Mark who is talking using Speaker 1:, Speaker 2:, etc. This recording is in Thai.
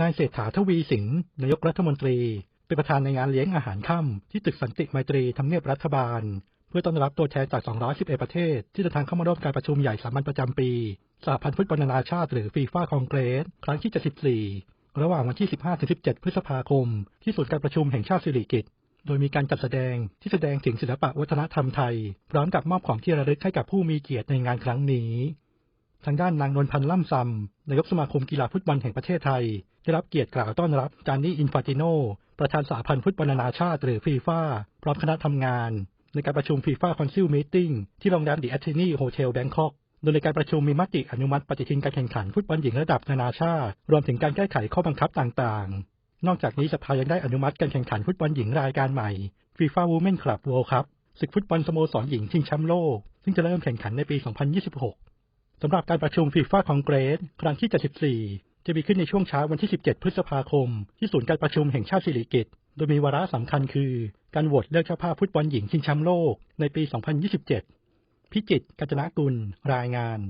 Speaker 1: นายเศรษฐาทวีสินนายกรัฐมนตรี เป็นประธานในงานเลี้ยงอาหารค่ำที่ตึกสันติไมตรีทำเนียบรัฐบาล เพื่อต้อนรับตัวแทนจาก 211 ประเทศ ที่เดินทางเข้ามาร่วมการประชุมใหญ่สามัญประจำปีสหพันธ์ฟุตบอลนานาชาติหรือฟีฟ่าคองเกรสครั้งที่ 74 ระหว่างวันที่ 15-17 พฤษภาคม ที่ศูนย์การประชุมแห่งชาติสิริกิติ์โดยมีการจัดแสดงที่แสดงถึงศิลปะวัฒนธรรมไทย พร้อมกับมอบของที่ระลึกให้กับผู้มีเกียรติในงานครั้งนี้ ทางด้านนางนวลพันธ์ล่ำซำนายกสมาคมกีฬาฟุตบอลแห่งประเทศไทย ได้รับเกียรติกล่าวต้อนรับจานนี่อินฟาติโน ประธานสหพันธ์ฟุตบอลนานาชาติหรือฟีฟ่าพร้อมคณะทำงาน ในการประชุมฟีฟ่าคอนซิลมีติ้งที่โรงแรมดิแอทเทนีโฮเทลแบงคอกโดยในการประชุมมีมติอนุมัติปฏิทินการแข่งขันฟุตบอลหญิงระดับนานาชาติ รวมถึงการแก้ไขข้อบังคับต่างๆ นอกจากนี้สภายังได้อนุมัติการแข่งขันฟุตบอลหญิงรายการใหม่ฟีฟ่าวูแมนคลับ World Cup ศึกฟุตบอลสโมสรหญิงชิงแชมป์โลกซึ่งจะเริ่มแข่งขันในปี 2026 สำหรับการประชุมฟีฟ่าคองเกรสครั้งที่ 74 จะมีขึ้นในช่วงเช้าวันที่ 17 พฤษภาคม ที่ศูนย์การประชุมแห่งชาติสิริกิติ์โดยมีวาระสำคัญคือ การโหวตเลือกเจ้าภาพฟุตบอลหญิงชิงแชมป์โลกในปี 2027 พิจิตรกัจนากุลรายงาน